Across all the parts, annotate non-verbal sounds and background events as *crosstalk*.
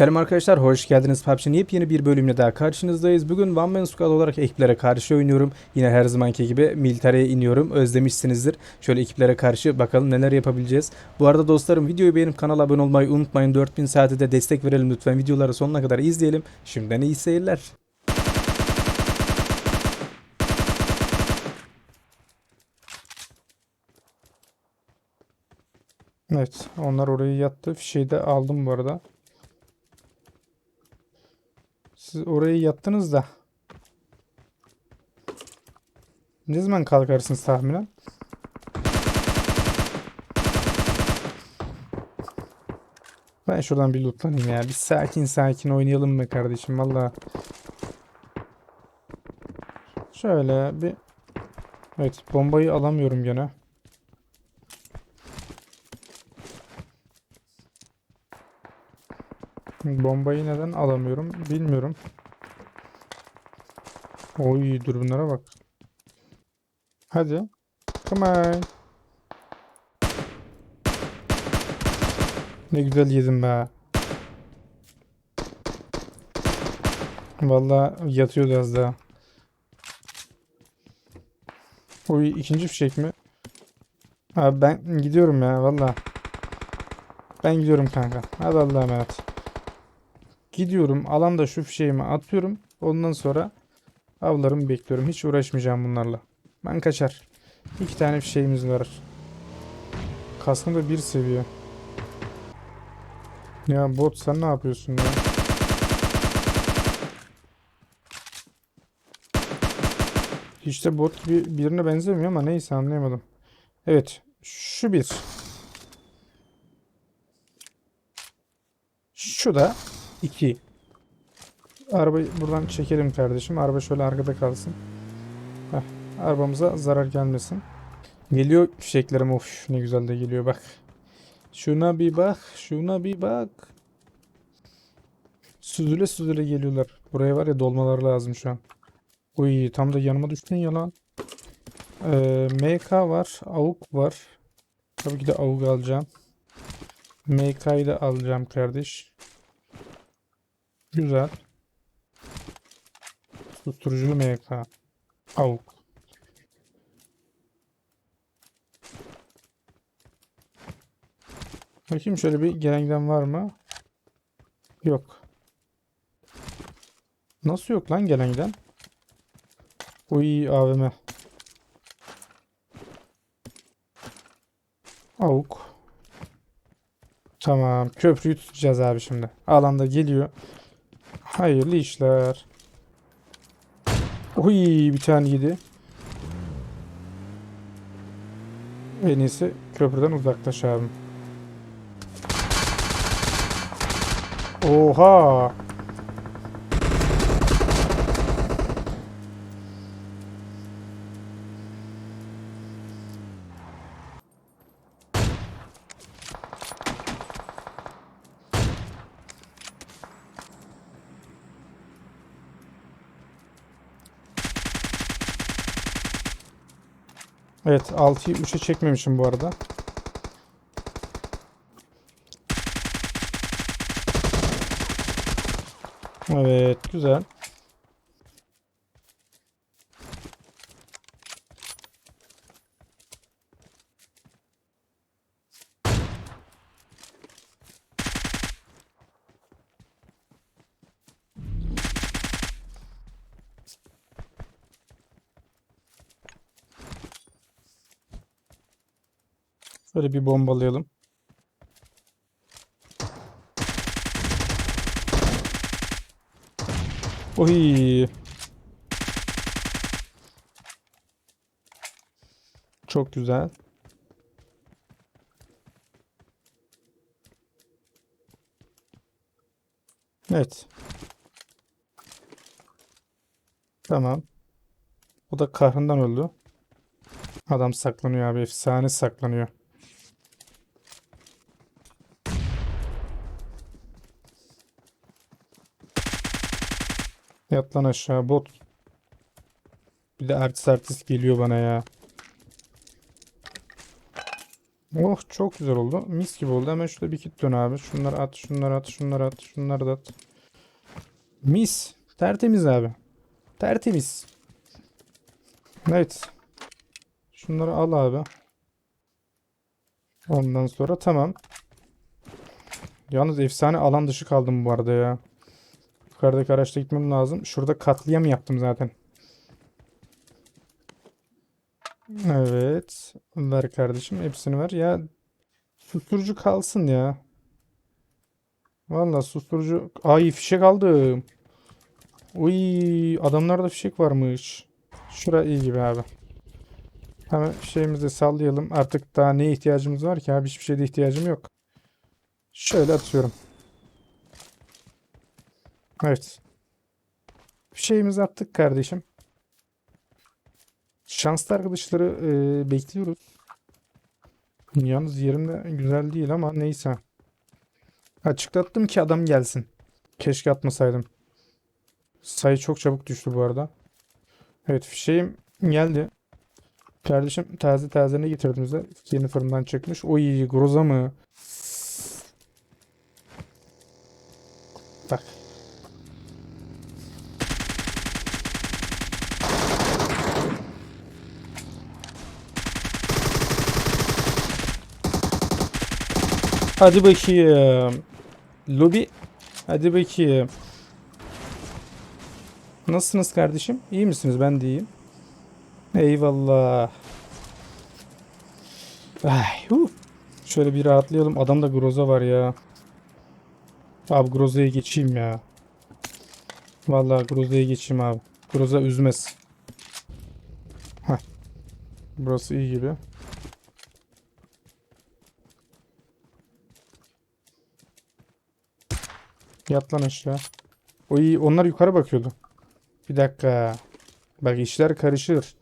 Selam arkadaşlar, hoş geldiniz PUBG'nin yepyeni bir bölümle daha karşınızdayız. Bugün One Man Squad olarak ekiplere karşı oynuyorum. Yine her zamanki gibi militereye iniyorum. Özlemişsinizdir. Şöyle ekiplere karşı bakalım neler yapabileceğiz. Bu arada dostlarım videoyu beğenip kanala abone olmayı unutmayın. 4000 saate de destek verelim lütfen. Videoları sonuna kadar izleyelim. Şimdiden iyi seyirler. Evet, onlar oraya yattı. Fişeyi de aldım bu arada. Siz oraya yattınız da. Ne zaman kalkarsınız tahminen? Ben şuradan bir lootlanayım ya. Bir sakin sakin oynayalım mı kardeşim valla. Şöyle bir... Evet bombayı alamıyorum gene. Bombayı neden alamıyorum bilmiyorum. Oy dürbünlere bak. Hadi. Come on. Ne güzel yedim be. Vallahi yatıyordu az daha. Oy ikinci fişek mi? Abi ben gidiyorum ya valla. Ben gidiyorum kanka. Hadi Allah'a emanet. Gidiyorum alanda şu fişeğimi atıyorum. Ondan sonra avlarımı bekliyorum. Hiç uğraşmayacağım bunlarla. Ben kaçar. İki tane fişeğimiz var. Kaskım da bir seviye. Ya bot sen ne yapıyorsun ya? Hiç de bot gibi birine benzemiyor ama neyse anlayamadım. Evet. Şu bir. Şu da 2. Arabayı buradan çekelim kardeşim. Araba şöyle arkada kalsın. Heh, arabamıza zarar gelmesin. Geliyor fişeklerim. Of ne güzel de geliyor bak. Şuna bir bak. Şuna bir bak. Süzüle süzüle geliyorlar. Buraya var ya dolmaları lazım şu an. Uy tam da yanıma düştün ya lan. Ee, MK var. AUK var. Tabii ki de AUK alacağım. MK'yı da alacağım kardeş. Güzel. Susturuculu MK. Avuk. Bakayım şöyle bir gelen giden var mı? Yok. Nasıl yok lan gelen giden? Uy AVM. Avuk. Tamam. Köprüyü tutacağız abi şimdi. Alanda geliyor. Hayırlı işler. Uy bir tane yedi. En iyisi köprüden uzaklaş abim. Oha! Evet 6'yı 3'e çekmemişim bu arada. Evet güzel. Şöyle bir bombalayalım. Oy. Çok güzel. Evet. Tamam. O da kahrından öldü. Adam saklanıyor abi. Efsane saklanıyor. Yat lan aşağı bot. Bir de artist artist geliyor bana ya. Oh çok güzel oldu. Mis gibi oldu. Hemen şurada bir kit dön abi. Şunları at, şunları at, şunları at, şunları da at. Mis. Tertemiz abi. Tertemiz. Evet. Şunları al abi. Ondan sonra tamam. Yalnız efsane alan dışı kaldım bu arada ya. Yukarıdaki araçta gitmem lazım. Şurada katliam yaptım zaten. Evet. Ver kardeşim. Hepsini ver. Ya susturucu kalsın ya. Vallahi susturucu. Ay fişek aldım. Uy adamlarda fişek varmış. Şura iyi gibi abi. Hemen fişeğimizi de sallayalım. Artık daha neye ihtiyacımız var ki abi? Hiçbir şeyde ihtiyacım yok. Şöyle atıyorum. Evet. Fişeğimizi attık kardeşim. Şanslı arkadaşları e, bekliyoruz. Yalnız yerimde güzel değil ama neyse. Açıklattım ki adam gelsin. Keşke atmasaydım. Sayı çok çabuk düştü bu arada. Evet fişeğim geldi. Kardeşim taze taze ne getirdim bize? Yeni fırından çıkmış. Oy groza mı? Hadi bakayım. Lobi. Hadi bakayım. Nasılsınız kardeşim? İyi misiniz? Ben de iyiyim. Eyvallah. Ay, huh. Şöyle bir rahatlayalım. Adamda groza var ya. Abi groza'ya geçeyim ya. Vallahi groza'ya geçeyim abi. Groza üzmez. Heh. Burası iyi gibi. Yat lan aşağı. Oy onlar yukarı bakıyordu. Bir dakika. Bak işler karışır.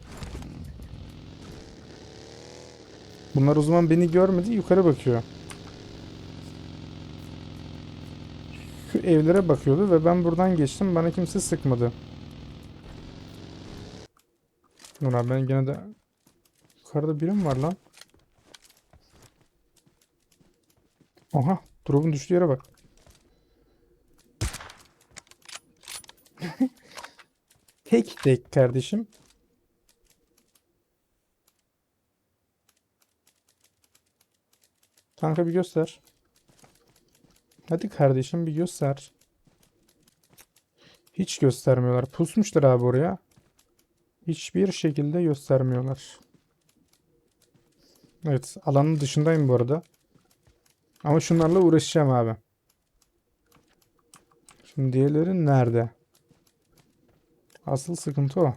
Bunlar o zaman beni görmedi yukarı bakıyor. Şu evlere bakıyordu ve ben buradan geçtim bana kimse sıkmadı. Dur ben gene de yukarıda biri mi var lan? Aha drop'un düştüğü yere bak. Tek tek kardeşim. Kanka bir göster. Hadi kardeşim bir göster. Hiç göstermiyorlar. Pusmuşlar abi oraya. Hiçbir şekilde göstermiyorlar. Evet alanın dışındayım bu arada. Ama şunlarla uğraşacağım abi. Şimdi diğerleri nerede? Asıl sıkıntı o.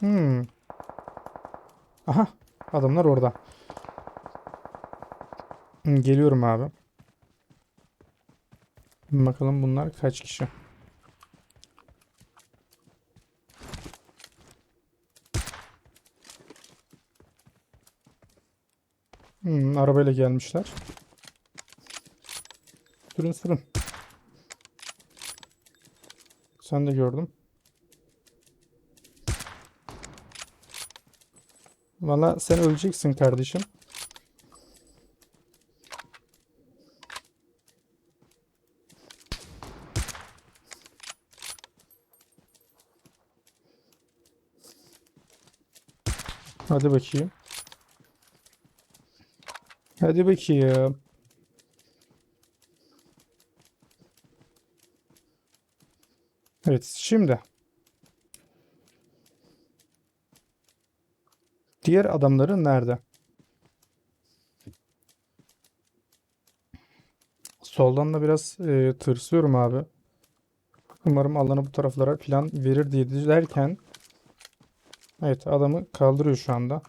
Hmm. Aha. Adamlar orada. Hmm, Geliyorum abi. Bakalım bunlar kaç kişi. Hmm, arabayla gelmişler. Sürün sürün. Sen de gördüm. Valla sen öleceksin kardeşim. Hadi bakayım. Hadi bakayım. Evet şimdi. Diğer adamları nerede? Soldan da biraz e, tırsıyorum abi. Umarım alanı bu taraflara plan verir diye derken Evet adamı kaldırıyor şu anda.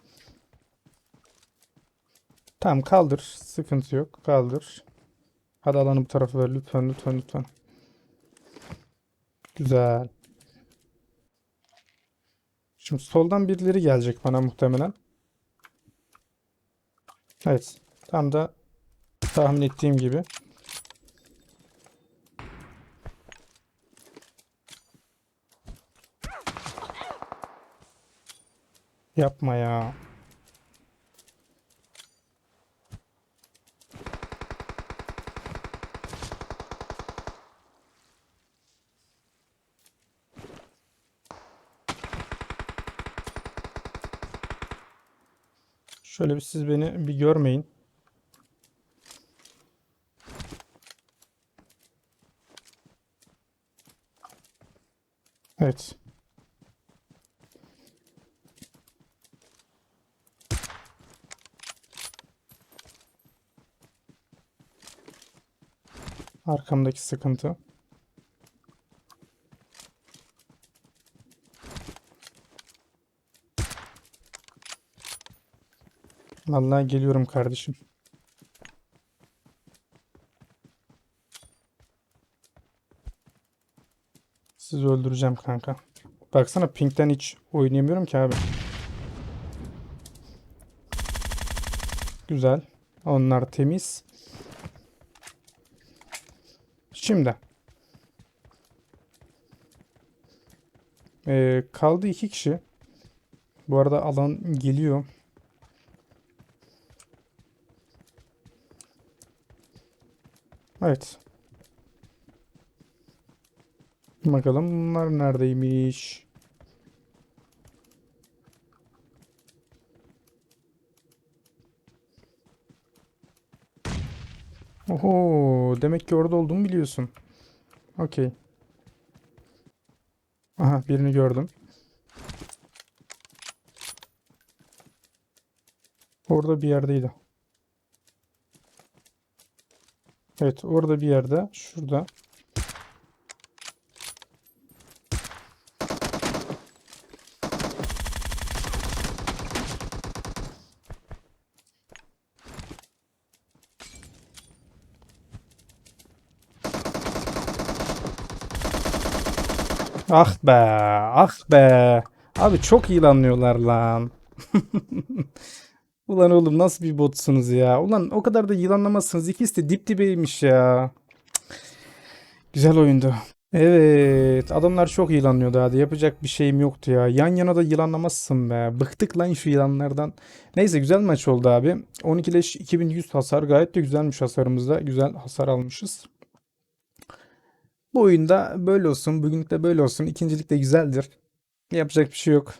Tamam kaldır. Sıkıntı yok. Kaldır. Hadi alanı bu tarafa ver lütfen lütfen lütfen. Güzel. Şimdi soldan birileri gelecek bana muhtemelen. Evet. Tam da tahmin ettiğim gibi. Yapma ya. Şöyle bir siz beni bir görmeyin. Evet. Arkamdaki sıkıntı. Vallahi geliyorum kardeşim. Sizi öldüreceğim kanka. Baksana Pink'ten hiç oynayamıyorum ki abi. Güzel. Onlar temiz. Şimdi. Ee, kaldı iki kişi. Bu arada alan geliyor. Evet. Bakalım bunlar neredeymiş? Oho, demek ki orada olduğumu biliyorsun. Okey. Aha, birini gördüm. Orada bir yerdeydi. Evet, orada bir yerde. Şurada. Ah be, ah be. Abi çok yılanlıyorlar lan. *laughs* Ulan oğlum nasıl bir botsunuz ya? Ulan o kadar da yılanlamazsınız. İkisi de dip dibeymiş ya. Güzel oyundu. Evet, adamlar çok yılanlıyordu hadi. Yapacak bir şeyim yoktu ya. Yan yana da yılanlamazsın be. Bıktık lan şu yılanlardan. Neyse güzel maç oldu abi. 12 leş 2100 hasar gayet de güzelmiş hasarımızda. Güzel hasar almışız. Bu oyunda böyle olsun. Bugünlük de böyle olsun. İkincilik de güzeldir. Yapacak bir şey yok.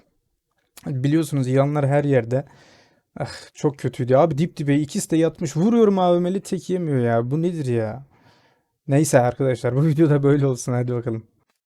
Biliyorsunuz yılanlar her yerde. Ah, çok kötüydü. Abi dip dibe ikisi de yatmış. Vuruyorum AVM'li tek yemiyor ya. Bu nedir ya? Neyse arkadaşlar bu *laughs* videoda böyle olsun. Hadi bakalım.